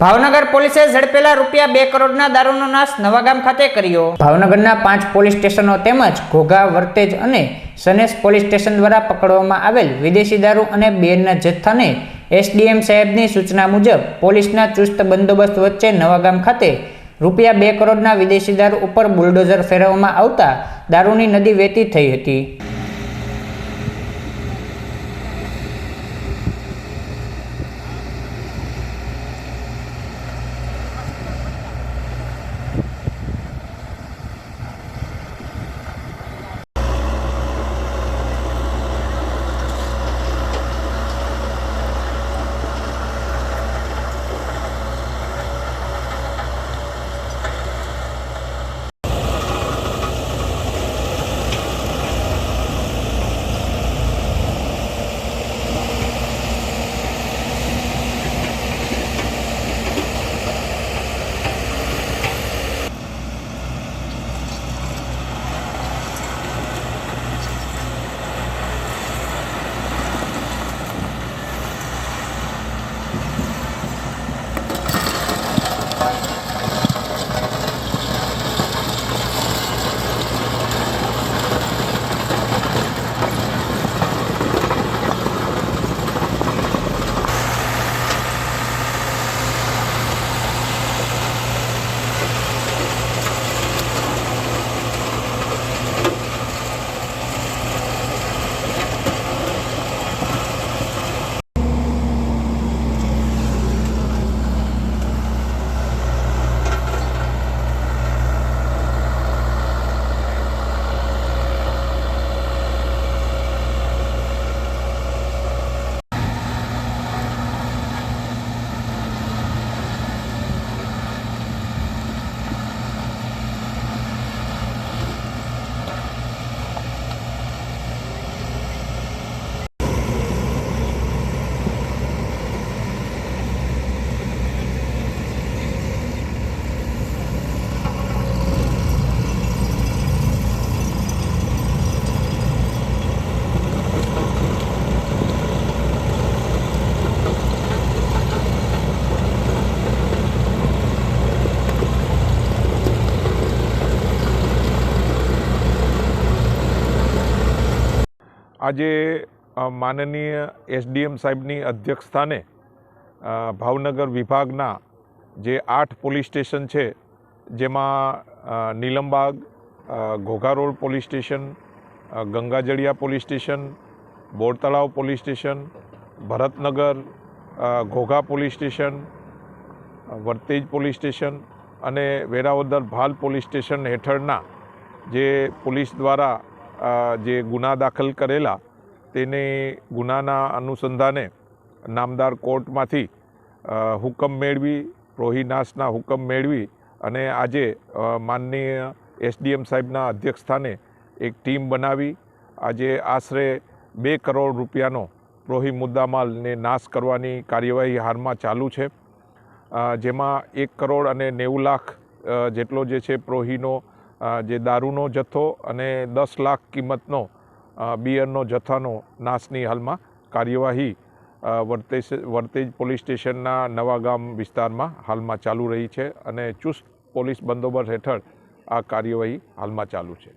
ભાવનગર પોલીસે ઝડપેલા રૂપિયા બે કરોડના દારૂનો નાશ નવાગામ ખાતે કર્યો. ભાવનગરના પાંચ પોલીસ સ્ટેશનો તેમજ ઘોઘા, વર્તેજ અને સનેસ પોલીસ સ્ટેશન દ્વારા પકડવામાં આવેલ વિદેશી દારૂ અને બેરના જથ્થાને એસડીએમ સાહેબની સૂચના મુજબ પોલીસના ચુસ્ત બંદોબસ્ત વચ્ચે નવાગામ ખાતે રૂપિયા બે કરોડના વિદેશી દારૂ ઉપર બુલડોઝર ફેરવવામાં આવતા દારૂની નદી વહેતી થઈ હતી. આજે માનનીય એસડીએમ સાહેબની અધ્યક્ષસ્થાને ભાવનગર વિભાગના જે આઠ પોલીસ સ્ટેશન છે, જેમાં Nilambag Ghogha road police station Gangajaliya police station, Bortalav police station, Bharatnagar Ghogha police station Vartej police station અને વેરાવદર ભાલ પોલીસ સ્ટેશન હેઠળના જે પોલીસ દ્વારા જે ગુના દાખલ કરેલા, તેને ગુનાના અનુસંધાને નામદાર કોર્ટમાંથી હુકમ મેળવી રોહિનાશના હુકમ મેળવી અને આજે માનનીય એસડીએમ સાહેબના અધ્યક્ષસ્થાને એક ટીમ બનાવી. આજે આશરે બે કરોડ રૂપિયાનો પ્રોહી મુદ્દામાલને નાશ કરવાની કાર્યવાહી હાલમાં ચાલુ છે. જેમાં એક કરોડ અને નેવું લાખ જેટલો જે છે પ્રોહીનો જે દારૂનો જથ્થો અને દસ લાખ કિંમતનો બિયરનો જથ્થાનો નાશની હાલમાં કાર્યવાહી વર્તેજ વર્તેજ પોલીસ સ્ટેશનના નવાગામ વિસ્તારમાં હાલમાં ચાલુ રહી છે અને ચુસ્ત પોલીસ બંદોબસ્ત હેઠળ આ કાર્યવાહી હાલમાં ચાલુ છે.